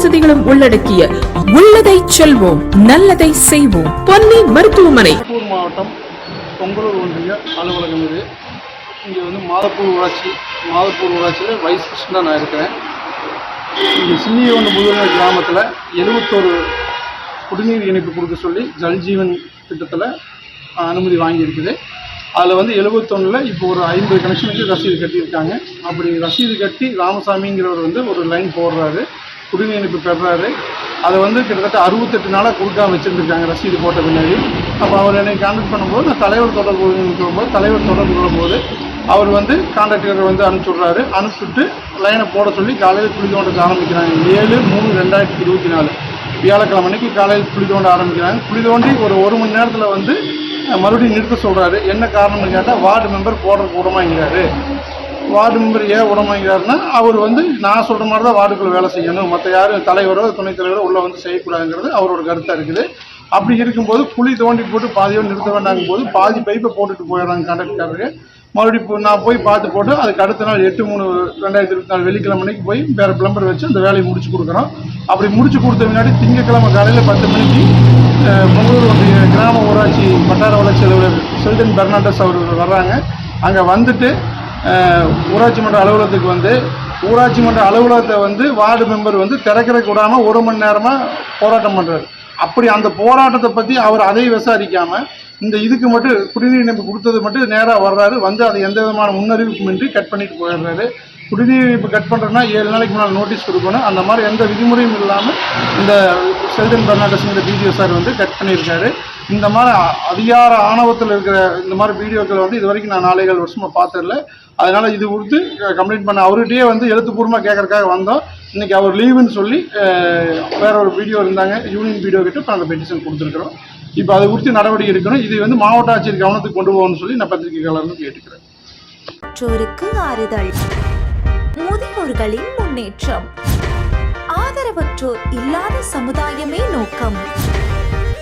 வசதிகளும் உள்ளடக்கிய உள்ளதை செல்வோம் நல்லதை செய்வோம். பொன்னி மருத்துவமனை. மாவட்டம் பொங்கலூர் ஒன்றிய அலுவலகம் இது. இங்கே வந்து மாதப்பூர் ஊராட்சி மாதப்பூர் ஊராட்சியில் வைஸ் பிரசிடண்டாக நான் இருக்கிறேன். இங்கே சின்னியவண்டு முதல்வர் கிராமத்தில் எழுபத்தோரு குடிநீர் இணைப்பு கொடுக்க சொல்லி ஜல்ஜீவன் திட்டத்தில் அனுமதி வாங்கியிருக்குது. அதில் வந்து எழுபத்தொன்னில் இப்போ ஒரு ஐம்பது கனெக்ஷனுக்கு ரசீது கட்டியிருக்காங்க. அப்படி ரசீது கட்டி ராமசாமிங்கிறவர் வந்து ஒரு லைன் போடுறாரு. குடிநீர் இணைப்பு பெறுறாரு அதை வந்து கிட்டத்தட்ட அறுபத்தெட்டு நாளாக கொடுக்காம வச்சுருந்துருக்காங்க ரசீது போட்ட பின்னாடி. அப்போ அவர் என்னை கான்டாக்ட் பண்ணும்போது நான் தலைவர் தொடர்பு கொள்ளும்போது தலைவர் தொடர்பு கொள்ளும்போது அவர் வந்து கான்ட்ராக்டரை வந்து அனுப்பிச்சுட்றாரு. அனுப்பிச்சுட்டு லைனை போட சொல்லி காலையில் குழி தோண்டத்தை ஆரம்பிக்கிறாங்க. ஏழு மூணு ரெண்டாயிரத்தி இருபத்தி நாலு. வியாழக்கிழமை அன்னைக்கு காலையில் குழி தோண்ட ஆரம்பிக்கிறாங்க. குழி தோண்டி ஒரு ஒரு மணி நேரத்தில் வந்து மறுபடியும் நிறுத்த சொல்கிறாரு என்ன காரணம்னு கேட்டால் வார்டு மெம்பர் போடுற கூடமாங்கிறாரு வார்டு மெம்பர் ஏன் விடமாங்கிறாருன்னா அவர் வந்து நான் சொல்கிற மாதிரி தான் வார்டுக்குள்ள வேலை செய்யணும். மற்ற யாரும் தலைவரோ துணைத் தலைவரோ உள்ளே வந்து செய்யக்கூடாதுங்கிறது அவரோட கருத்தாக இருக்குது. அப்படி இருக்கும்போது குழி தோண்டி போட்டு பாதியோடு நிறுத்த வேண்டாங்கும் போது பாதி பைப்பை போட்டுட்டு போயிடுறாங்க கண்டக்டருக்கு மறுபடியும் இப்போ நான் போய் பார்த்து போட்டு அதுக்கு அடுத்த நாள் எட்டு மூணு ரெண்டாயிரத்தி இருபத்தி நாலு வெள்ளிக்கிழமை போய் வேறு பிளம்பர் வச்சு அந்த வேலையை முடிச்சு கொடுக்குறோம். அப்படி முடிச்சு கொடுத்த முன்னாடி திங்கக்கிழமை காலையில் பத்து மணிக்கு அஹ், ஒன்றிய கிராம ஊராட்சி வட்டார வளர்ச்சி அலுவலர் செல்டன் பெர்னாண்டஸ் அவர் வர்றாங்க. அங்கே வந்துட்டு ஊராட்சி மன்ற அலுவலகத்துக்கு வந்து ஊராட்சி மன்ற அலுவலகத்தை வந்து வார்டு மெம்பர் வந்து திறக்கிறதுக்கு விடாமல் ஒரு மணி நேரமாக போராட்டம் பண்ணுறாரு அப்படி அந்த போராட்டத்தை பற்றி அவர் அதை விசாரிக்காமல் இந்த இதுக்கு மட்டும் குடிநீர் இணைப்பு கொடுத்தது மட்டும் நேராக வர்றாரு. வந்து அது எந்த விதமான முன்னறிவிப்புமின்றி கட் பண்ணிட்டு போயிடுறாரு. குடிநீர் இணைப்பு கட் பண்ணுறோன்னா ஏழு நாளைக்கு முன்னால் நோட்டீஸ் கொடுக்கணும். அந்த மாதிரி எந்த விதிமுறையும் இல்லாமல் இந்த செல்டன் பெர்னாண்டஸ்ங்கிற பிடிஓ சார் வந்து கட் பண்ணியிருக்காரு. இந்த மாதிரி அதிகார ஆணவத்தில் இருக்கிற இந்த மாதிரி வீடியோக்களை வந்து இது வரைக்கும் நான் நாளைகள் வருஷமாக பார்த்ததில்ல. அதனால் இது கொடுத்து கம்ப்ளைண்ட் பண்ண அவர்கிட்டயே வந்து எழுத்துப்பூர்வமாக கேட்கறதுக்காக வந்தோம். இன்றைக்கி அவர் லீவுன்னு சொல்லி வேற ஒரு வீடியோ இருந்தாங்க யூனியன் வீடியோ கிட்ட இப்போ நாங்கள் பெட்டிஷன் கொடுத்துருக்குறோம். இப்போ அதை குறித்து நடவடிக்கை எடுக்கணும். இது வந்து மாவட்ட ஆட்சியர் கவனத்துக்கு கொண்டு போகணும்னு சொல்லி நான் பத்திரிகையாளர்னு கேட்டுக்கிறேன். மற்றோருக்கு ஆறுதல். முதியோர்களின் முன்னேற்றம். ஆதரவற்றோர் இல்லாத சமுதாயமே நோக்கம்.